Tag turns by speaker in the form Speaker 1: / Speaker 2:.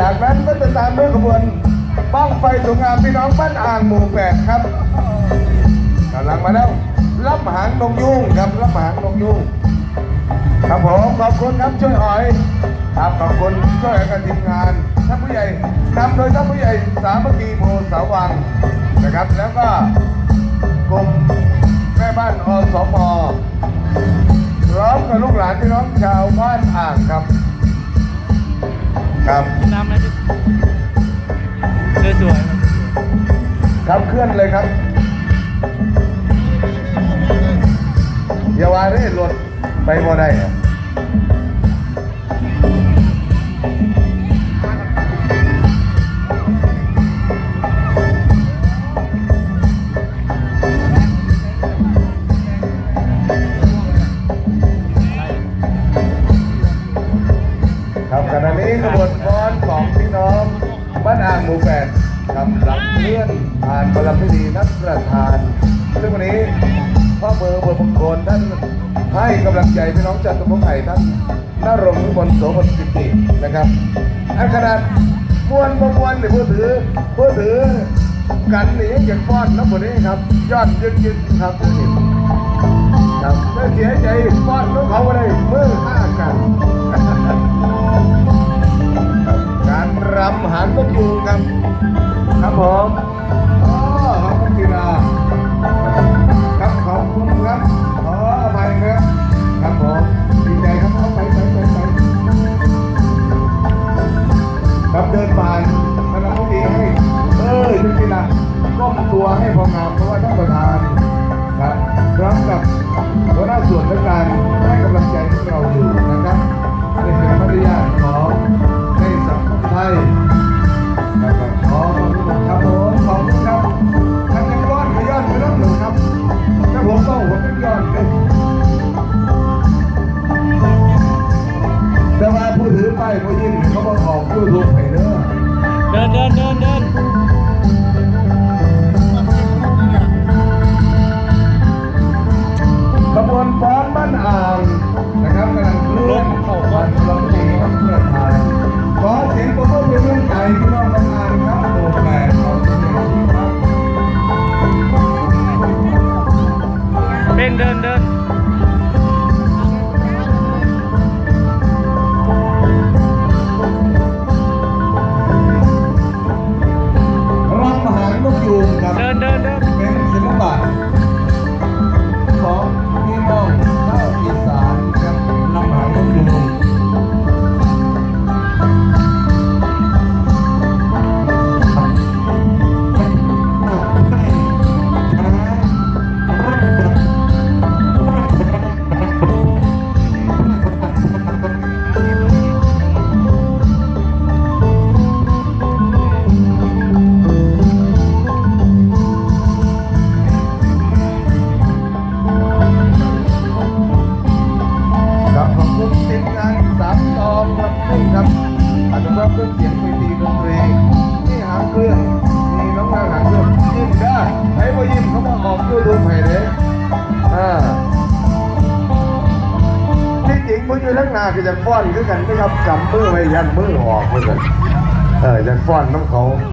Speaker 1: จากนั้นก็จะตามด้วยขบวนบ้างไฟสงงามพี่น้องบ้านอ่างหมู่แปดครับกำลังมาแล้วรับหางนกยุงครับรับหางนกยุงครับผมขอบคุณครับช่วยหอยครับขอบคุณช่วยกันทีมงานท่านผู้ใหญ่นำโดยท่านผู้ใหญ่สามัคคีโพสาวังนะครับ แล้วก็กลุ่มแม่บ้านอสมพร้อมกับลูกหลานพี่น้องชาวบ้านอ่างครับ ครับ
Speaker 2: น้ำนะจุ๊บเรือสวยครับ
Speaker 1: ครับเคลื่อนเลยครับอย่าว่าได้รถไปบ่ได้อะครับขณะนี้ขบวน นอ่างหมู่แปดกำลังเลื่อนผ่านประพิธีนัดประธาน ซึ่งวันนี้พ่อเบอร์เบนมงคลท่านให้กำลังใจพี่น้องจัตุพงไห่ท่านนรงค์นิมนโสพลกิตินะครับอันขนาดมวนมวนหรือผู้ถือผู้ถือกันหนี่ยังอยากฟ้อนนะคนนี้ครับ ยอดยึกยึกครับนี่ครับไม่เสีย ครับ ครับผมอ๋อขอบคุณกีฬา ผู้ถือป้ายิ่งเขาบอกออกยูทูบไปเด้อ
Speaker 2: เดินเดินเดินเดิน
Speaker 1: ขบวนฟ้อนบ้านอ่างนะครับกำลังเคลื่อนผ่าน อยู่ทั้งนาคือจะฟ้อนคือกันนะครับกำมือไว้ยันมือออกเหมือนกันเออจะฟ้อนน้องเขา